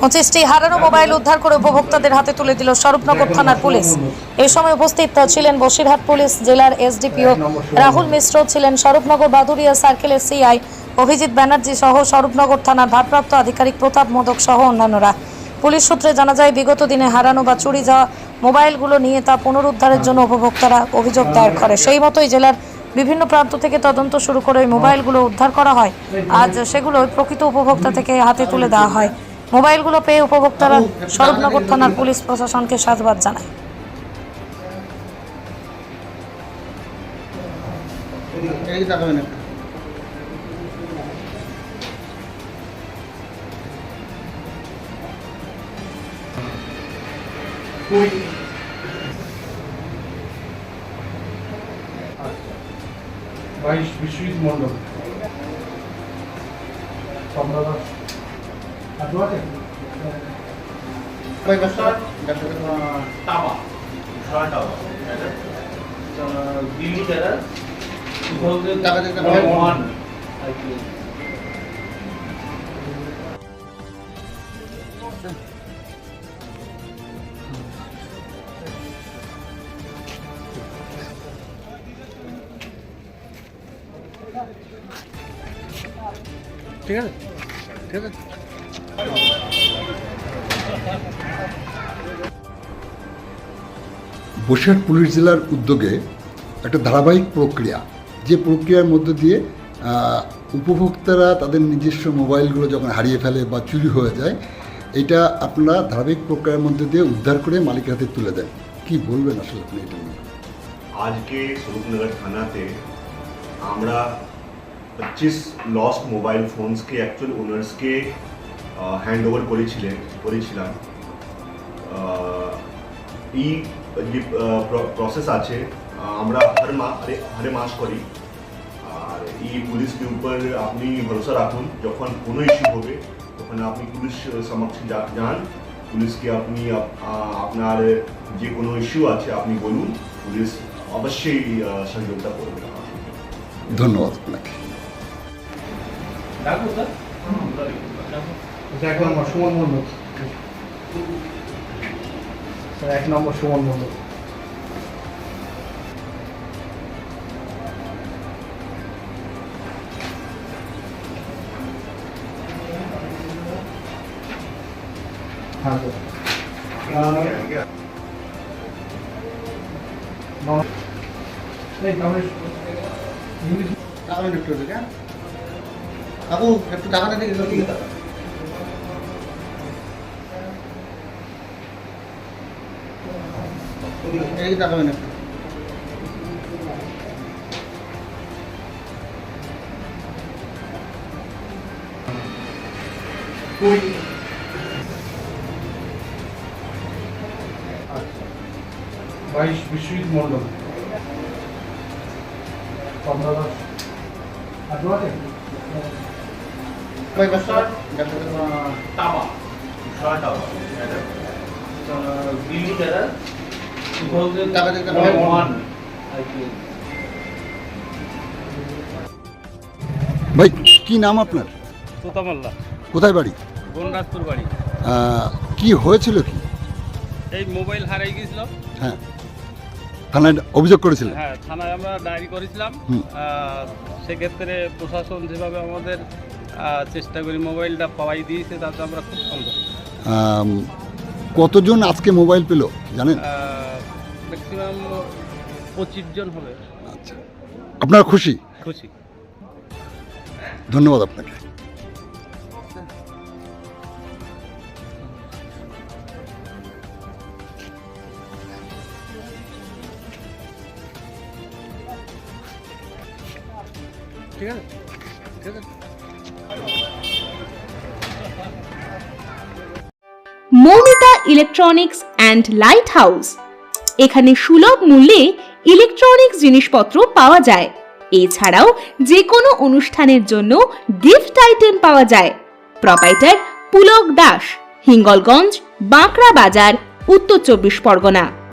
পঁচিশটি হারানো মোবাইল উদ্ধার করে উপভোক্তাদের হাতে তুলে দিল স্বরূপনগর থানার পুলিশ। এ সময় উপস্থিত ছিলেন বসিরহাট পুলিশ জেলার এসডিপিও রাহুল মিশ্র, ছিলেন স্বরূপনগর বাদুরিয়া সার্কেলের সিআই অভিজিৎ ব্যানার্জি সহ স্বরূপনগর থানার ভারপ্রাপ্ত আধিকারিক প্রতাপ মোদক সহ অন্যান্যরা। পুলিশ সূত্রে জানা যায়, বিগত দিনে হারানো বা চুরি যাওয়া মোবাইলগুলো নিয়ে তা পুনরুদ্ধারের জন্য উপভোক্তারা অভিযোগ দায়ের করে। সেই মতোই জেলার বিভিন্ন প্রান্ত থেকে তদন্ত শুরু করে মোবাইলগুলো উদ্ধার করা হয়। আজ সেগুলো প্রকৃত উপভোক্তা থেকে হাতে তুলে দেওয়া হয়। মোবাইলগুলো পেয়ে উপভোক্তারা স্বরূপনগর থানার পুলিশ প্রশাসনকে সাধুবাদ জানায়। বাইশ বিশ্বজিৎ মন্ডল কমলা টাবা সারা টাবা দিল্লি যারা টু থাউজেন্ড টাকা দিতে হবে। ঠিক আছে? ঠিক আছে? বসিরহাট পুলিশ জেলার উদ্যোগে একটা ধারাবাহিক প্রক্রিয়া। যে প্রক্রিয়ার মধ্য দিয়ে উপভোক্তারা তাদের নিজস্ব মোবাইলগুলো যখন হারিয়ে ফেলে বা চুরি হয়ে যায়, এটা আপনারা ধারাবাহিক প্রক্রিয়ার মধ্যে দিয়ে উদ্ধার করে মালিকের হাতে তুলে দেন। কি বলবেন আসলে আপনি এটা নিয়ে? আজকে স্বরূপনগর থানাতে আমরা পঁচিশ লস্ট মোবাইল ফোনসকে অ্যাকচুয়াল ওনার্সকে হ্যান্ড ওভার করেছিলেন করেছিলাম। আহ, এই যে প্রসেস আছে আমরা হর মা আরে হরে মাস করি। আর এই পুলিশকে উপর আপনি ভরসা রাখুন যখন কোনো ইস্যু হবে তখন আপনি পুলিশ সমক্ষ যান। পুলিশকে আপনি আপনার যে কোনো ইস্যু আছে আপনি বলুন পুলিশ অবশ্যই সহযোগিতা করবে। ধন্যবাদ আপনাকে। এক নম্বর সুমন স্যার এক নম্বর সুমন একটু ওদিকে হ্যাঁ? একটু টাকাটা দেখি এই তাকাবেন একটু বাইশ বিশ্বজিৎ মন্ডল কমলা দাস আর দু আছে টাবা টাবা দিল্লি যারা ভাই কি নাম আপনার? তোতামাল্লা কোথায় বাড়ি? বনরাজপুর বাড়ি। কি হয়েছিল কি? এই মোবাইল হারাই গেছিল। হ্যাঁ। থানায় অভিযোগ করেছিলেন? হ্যাঁ থানায় আমরা ডায়েরি করেছিলাম। সেক্ষেত্রে প্রশাসন যেভাবে আমাদের চেষ্টা করি মোবাইলটা পাওয়াই দিয়েছে তাতে আমরা খুব সন্তোষ আম, কতজন আজকে মোবাইল পেল জানেন? ম্যাক্সিমাম পঁচিশ জন হবে। আচ্ছা। আপনারা খুশি? খুশি। ধন্যবাদ আপনাকে। ঠিক আছে? ঠিক আছে। Moumita Electronics and Light House. এখানে সুলভ মূল্যে ইলেকট্রনিক্স জিনিসপত্র পাওয়া যায়। এছাড়াও যে কোনো অনুষ্ঠানের জন্য গিফট আইটেম পাওয়া যায়। প্রপাইটার পুলক দাস, হিঙ্গলগঞ্জ, বাঁকড়া বাজার, উত্তর চব্বিশ পরগনা।